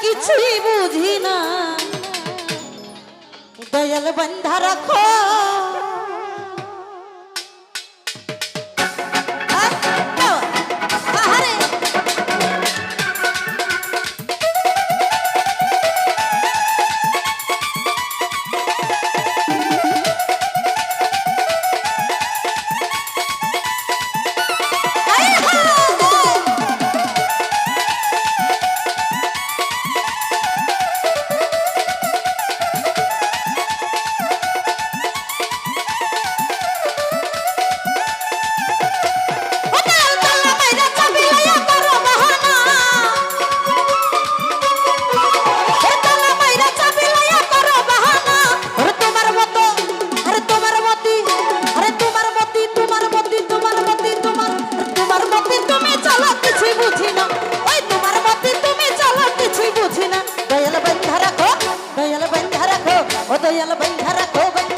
কিছুই বুঝি না। দয়াল বন্ধা রাখো। ও দয়াল বন্ধা